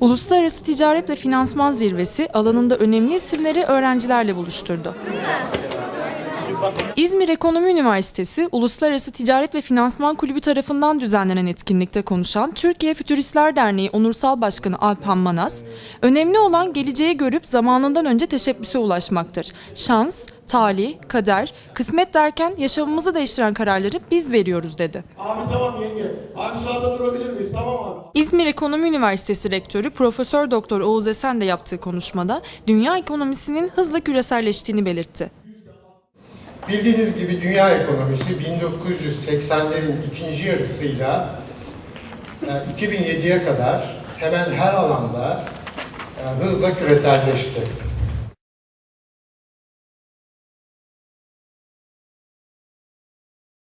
Uluslararası Ticaret ve Finansman Zirvesi alanında önemli isimleri öğrencilerle buluşturdu. İzmir Ekonomi Üniversitesi Uluslararası Ticaret ve Finansman Kulübü tarafından düzenlenen etkinlikte konuşan Türkiye Fütüristler Derneği Onursal Başkanı Alpan Manas, önemli olan geleceği görüp zamanından önce teşebbüse ulaşmaktır. Şans, talih, kader, kısmet derken yaşamımızı değiştiren kararları biz veriyoruz dedi. Abi tamam yenge. Abi sağda durabilir miyiz? Tamam abi. İzmir Ekonomi Üniversitesi Rektörü Profesör Doktor Oğuz Esen de yaptığı konuşmada dünya ekonomisinin hızla küreselleştiğini belirtti. Bildiğiniz gibi dünya ekonomisi 1980'lerin ikinci yarısıyla e, 2007'ye kadar hemen her alanda e, hızla küreselleşti.